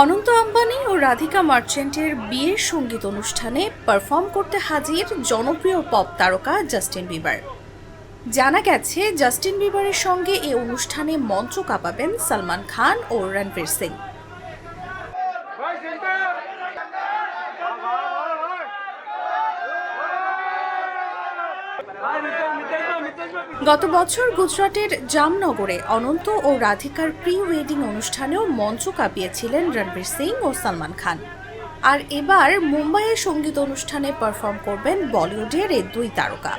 অনন্ত আম্বানি ও রাধিকা মার্চেন্টের বিয়ের সংগীত অনুষ্ঠানে পারফর্ম করতে হাজির জনপ্রিয় পপ তারকা জাস্টিন বিবার। জানা গেছে, জাস্টিন বিবারের সঙ্গে এ অনুষ্ঠানে মঞ্চ কাঁপাবেন সালমান খান ও রণবীর সিং। গত বছর গুজরাটের জামনগরে অনন্ত ও রাধিকার প্রি ওয়েডিং অনুষ্ঠানেও মঞ্চ কাঁপিয়েছিলেন রণবীর সিং ও সালমান খান আর এবার মুম্বাইয়ের সঙ্গীত অনুষ্ঠানে পারফর্ম করবেন বলিউডের এই দুই তারকা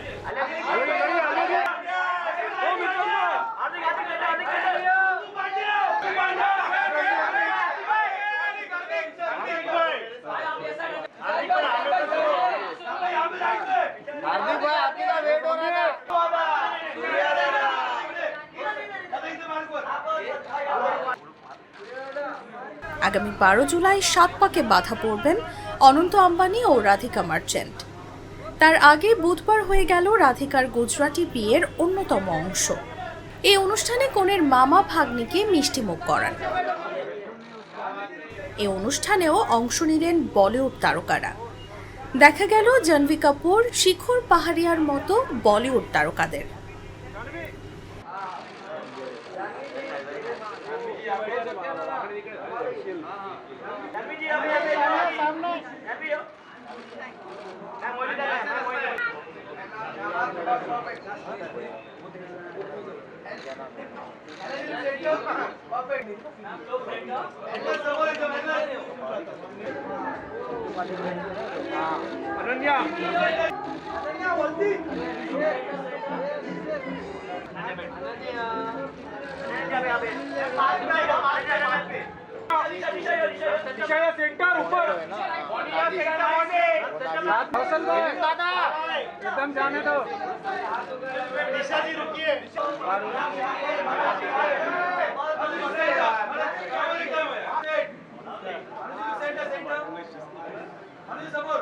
ও মিতেশ ভাই हार्दिक भाई आपकी আগামী বারো জুলাই সাত পাকে বাধা পড়বেন অনন্ত আম্বানি ও রাধিকা মার্চেন্ট। তার আগে বুধবার হয়ে গেল রাধিকার গুজরাটি বিয়ের অন্যতম অংশ। এই অনুষ্ঠানে কনের মামা ভাগ্নিকে মিষ্টিমুখ করান। এই অনুষ্ঠানেও অংশ নিলেন বলিউড তারকারা। দেখা গেল জাহ্নবী কাপুর শিখর পাহাড়িয়ার মতো বলিউড তারকাদের। अनन्या दिशा सेंटर ऊपर दादा एकदम जाने दो दिशा जी रुकिए समोर